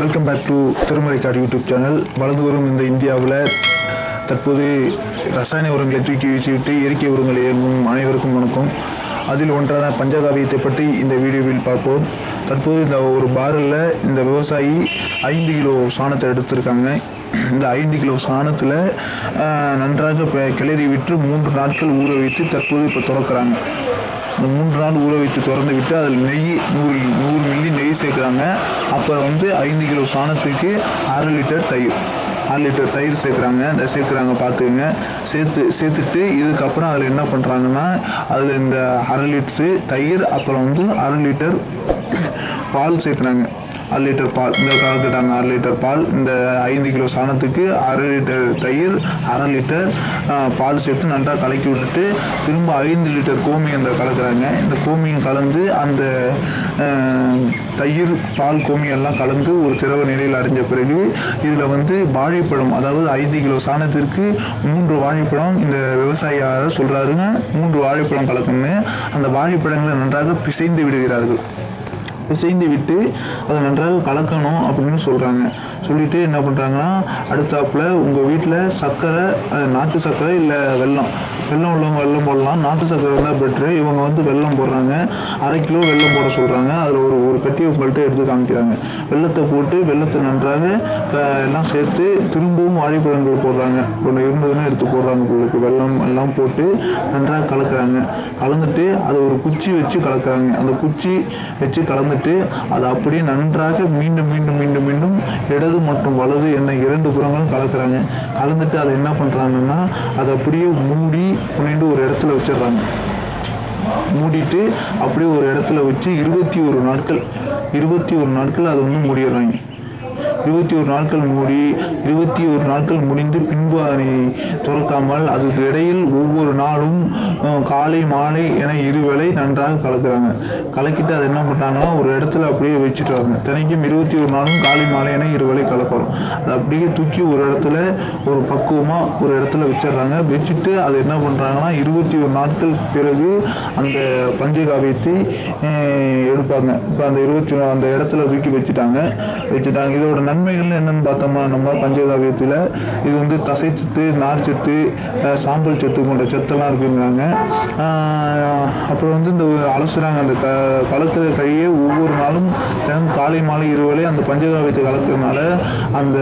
Welcome back to Thirumarai card YouTube channel வளர்ந்து வரும் இந்த இந்தியாவில் தற்போது ரசாயன உரங்களை தூக்கி வீசிவிட்டு இயற்கை உரங்களை இயங்கும் அனைவருக்கும் வணக்கம். அதில் ஒன்றான பஞ்சகாவியத்தை பற்றி இந்த வீடியோவில் பார்ப்போம். தற்போது இந்த ஒரு பாரில் இந்த விவசாயி ஐந்து கிலோ சாணத்தை எடுத்திருக்காங்க. இந்த ஐந்து கிலோ சாணத்தில் நன்றாக கிளறி விட்டு மூன்று நாட்கள் ஊற வைத்து தற்போது இப்போ திறக்கிறாங்க. இந்த மூன்று நாள் ஊற வைத்து திறந்து விட்டு அதில் நெய் நூறு நூறு மில்லி நெய் சேர்க்குறாங்க. அப்புறம் வந்து ஐந்து கிலோ சாணத்துக்கு அரை லிட்டர் தயிர். அரை லிட்டர் தயிர் சேர்க்குறாங்க. இந்த சேர்க்குறாங்க பார்த்துக்குங்க. சேர்த்து சேர்த்துட்டு இதுக்கப்புறம் அதில் என்ன பண்ணுறாங்கன்னா அதில் இந்த அரை லிட்டரு தயிர் அப்புறம் வந்து அரை லிட்டர் பால் சேர்க்குறாங்க. அரை லிட்டர் பால் இந்த கலந்துட்டாங்க அரை லிட்டர் பால் இந்த ஐந்து கிலோ சாணத்துக்கு அரை லிட்டர் தயிர் அரை லிட்டர் பால் சேர்த்து நன்றாக கலக்கி விட்டுட்டு திரும்ப ஐந்து லிட்டர் கோமியம் இந்த கலக்குறாங்க. இந்த கோமியம் கலந்து அந்த தயிர் பால் கோமியம் எல்லாம் கலந்து ஒரு திரவ நிலையில் அடைஞ்ச பிறகு இதில் வந்து வாழைப்பழம் அதாவது ஐந்து கிலோ சாணத்திற்கு மூன்று வாழைப்பழம் இந்த விவசாயியாளர் சொல்கிறாருங்க மூன்று வாழைப்பழம் கலக்கணும்னு அந்த வாழைப்பழங்களை நன்றாக பிசைந்து விடுகிறார்கள். பிசைந்து விட்டு அதை நன்றாக கலக்கணும் அப்படின்னு சொல்கிறாங்க சொல்லிவிட்டு என்ன பண்ணுறாங்கன்னா அடுத்தாப்புல உங்கள் வீட்டில் சர்க்கரை நாட்டு சர்க்கரை இல்லை வெல்லம். வெள்ளம் உள்ளவங்க வெல்லம் போடலாம். நாட்டு சர்க்கரை இருந்தால் பெட்ரு இவங்க வந்து வெல்லம் போடுறாங்க. அரை கிலோ வெல்லம் போட சொல்கிறாங்க அதில் ஒரு ஒரு கட்டியை உங்கள்கிட்ட எடுத்து காமிக்கிறாங்க. வெல்லத்தை போட்டு வெள்ளத்தை நன்றாக எல்லாம் சேர்த்து திரும்பவும் வாழைப்பழங்கள் போடுறாங்க. ஒன்று இருந்ததுன்னா எடுத்து போடுறாங்க உங்களுக்கு வெல்லம் எல்லாம் போட்டு நன்றாக கலக்கிறாங்க. கலந்துட்டு அதை ஒரு குச்சி வச்சு கலக்கிறாங்க. அந்த குச்சி வச்சு கலந்து கலந்துட்டு அதை அப்படியே நன்றாக மீண்டும் மீண்டும் மீண்டும் மீண்டும் இடது மற்றும் வலது என்ன இரண்டு புறங்களும் கலக்குறாங்க. கலந்துட்டு அதை என்ன பண்ணுறாங்கன்னா அதை அப்படியே மூடி புனைண்டு ஒரு இடத்துல வச்சிடுறாங்க. மூடிட்டு அப்படியே ஒரு இடத்துல வச்சு இருபத்தி ஒரு நாட்கள் இருபத்தி ஒரு நாட்கள் அதை வந்து மூடிடுறாங்க. இருபத்தி ஒரு நாட்கள் மூடி இருபத்தி ஒரு நாட்கள் முடிந்து பின்பு அதனை துறக்காமல் அதுக்கு இடையில் ஒவ்வொரு நாளும் காலை மாலை என இருவேளை நன்றாக கலக்குறாங்க. கலக்கிட்டு அதை என்ன பண்ணுறாங்கன்னா ஒரு இடத்துல அப்படியே வச்சுட்டாங்க. தினைக்கும் இருபத்தி ஒரு நாளும் காலை மாலை என இருவேளை கலக்கிறோம். அதை அப்படியே தூக்கி ஒரு இடத்துல ஒரு பக்குவமாக ஒரு இடத்துல வச்சிடுறாங்க. வச்சுட்டு அதை என்ன பண்ணுறாங்கன்னா இருபத்தி ஒரு நாட்கள் பிறகு அந்த பஞ்சகாவியத்தை எடுப்பாங்க. இப்போ அந்த இருபத்தி அந்த இடத்துல தூக்கி வச்சுட்டாங்க. வச்சுட்டாங்க. இதோட நன்மைகள் என்னன்னு பார்த்தோம்னா நம்ம பஞ்சகாவியத்தில் இது வந்து தசைச்சத்து நார்ச்சத்து சாம்பல் சத்து போன்ற சத்தெல்லாம் இருக்குங்கிறாங்க. அப்புறம் வந்து இந்த அலசுறாங்க அந்த க கலக்கிற கழியை ஒவ்வொரு நாளும் தினம் காலை மாலை இருவலே அந்த பஞ்சகாவியத்தை கலக்கிறதுனால அந்த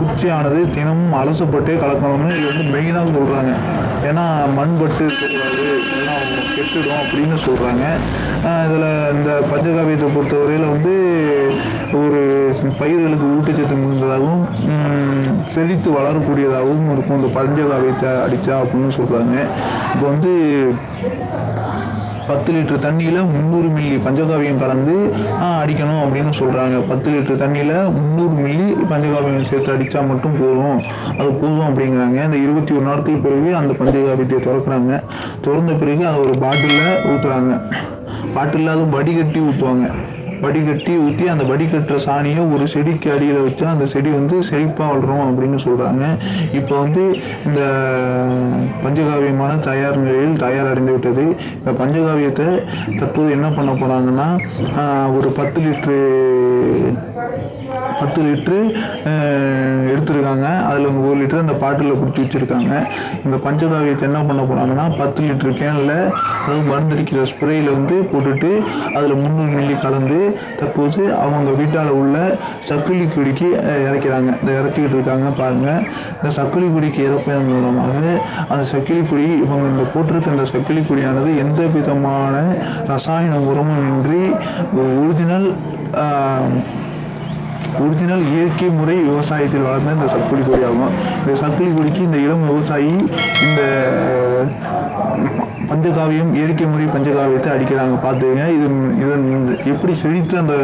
குச்சியானது தினமும் அலசப்பட்டே கலக்கணும்னு இது வந்து மெயினாக சொல்கிறாங்க ஏன்னா மண்பட்டு இருக்கக்கூடாது இல்லைன்னா கெட்டுடும் அப்படின்னு சொல்கிறாங்க இதில் இந்த பஞ்சகாவியத்தை பொறுத்தவரையில் வந்து ஒரு பயிர்களுக்கு ஊட்டச்சத்து மிகுந்ததாகவும் செழித்து வளரக்கூடியதாகவும் இருக்கும். இந்த பஞ்சகாவியத்தை அடித்தா அப்படின்னு சொல்கிறாங்க இப்போ வந்து பத்து லிட்டர் தண்ணியில் முந்நூறு மில்லி பஞ்சகாவியம் கலந்து அடிக்கணும் அப்படின்னு சொல்கிறாங்க பத்து லிட்டர் தண்ணியில் முந்நூறு மில்லி பஞ்சகாவியம் சேர்த்து அடித்தா மட்டும் போதும். அது போதும் அப்படிங்கிறாங்க. அந்த இருபத்தி ஒரு நாட்கள் பிறகு அந்த பஞ்சகாவியத்தை திறக்கிறாங்க. திறந்த பிறகு அதை ஒரு பாட்டிலில் ஊற்றுறாங்க பாட்டில் அதுவும் வடிகட்டி ஊற்றுவாங்க வடிகட்டி ஊற்றி அந்த வடிகட்டுற சாணியை ஒரு செடிக்கு அடியில் வச்சா அந்த செடி வந்து செழிப்பாக வளரும் அப்படின்னு சொல்கிறாங்க இப்போ வந்து இந்த பஞ்சகாவியமான தயார் நிலையில் தயார் அடைந்து விட்டது. இந்த பஞ்சகாவியத்தை தற்போது என்ன பண்ண போகிறாங்கன்னா ஒரு பத்து லிட்ரு பத்து லிட்ரு எடுத்திருக்காங்க. அதில் ஒரு லிட்டர் அந்த பாட்டிலில் பிடிச்சி வச்சுருக்காங்க. இந்த பஞ்சகாவியத்தை என்ன பண்ண போகிறாங்கன்னா பத்து லிட்ரு கேனில் அதாவது மருந்தடிக்கிற ஸ்ப்ரேயில் வந்து போட்டுட்டு அதில் முந்நூறு மில்லி கலந்து தற்போது அவங்க வீட்டால் உள்ள சக்குலி குடிக்கு இறக்கிறாங்க. இந்த இறக்கிக்கிட்டு இருக்காங்க பாருங்கள் இந்த சக்குலி குடிக்கு இறப்பதன் மூலமாக அந்த சக்கிலி குடி இவங்க இந்த போட்டிருக்க இந்த சக்கிலி குடியானது எந்த விதமான ரசாயன உரமும் இன்றி ஒரிஜினல் ஒரிஜினல் இயற்கை முறை விவசாயத்தில் வளர்ந்த இந்த சக்குலி கொடி ஆகும். இந்த சக்குலி கொடிக்கு இந்த இளம் விவசாயி இந்த பஞ்சகாவியம் இயற்கை முறை பஞ்சகாவியத்தை அடிக்கிறாங்க. பார்த்துங்க இது இதன் எப்படி செழித்து அந்த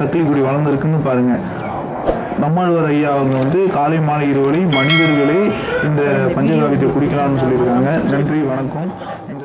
சக்கிலி கொடி வளர்ந்துருக்குன்னு பாருங்க. நம்மாழ்வார் ஐயா அவங்க வந்து காலை மாலை இருவரை மனிதர்களை இந்த பஞ்சகாவியத்தை குடிக்கலாம்னு சொல்லியிருக்காங்க. நன்றி வணக்கம். இந்த